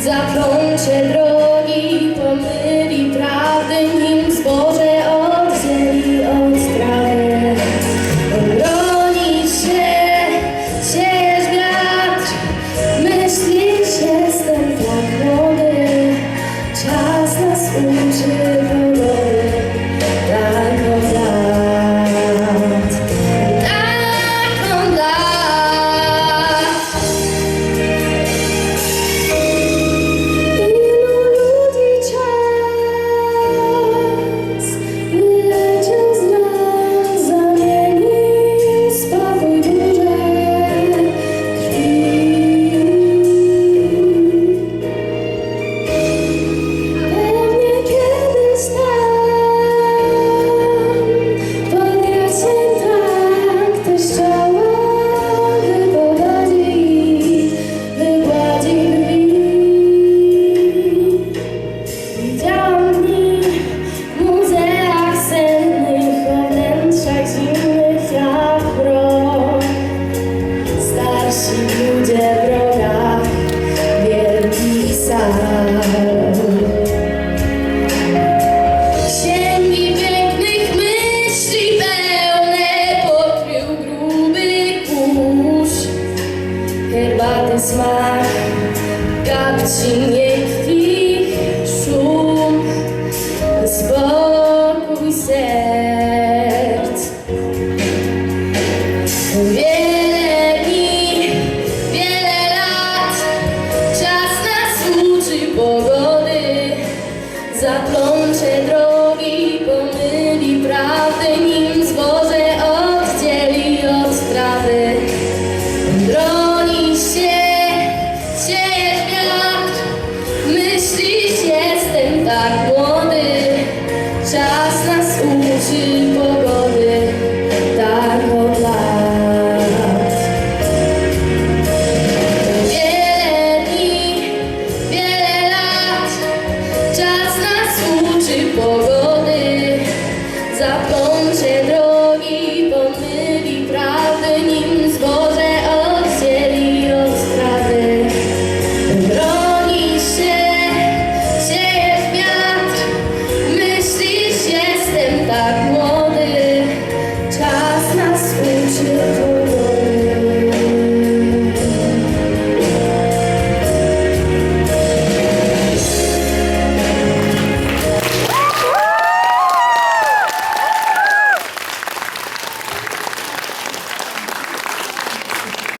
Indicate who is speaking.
Speaker 1: zaplącie drogę. smak Kapci miękkich szum Spokój serc. Wiele dni, wiele lat Czas nas uczy pogody Zaplątać Czas nas uczy pogody tak darmo lat. Wiele dni, wiele lat. Czas nas uczy pogody. za Zapomnę Yeah.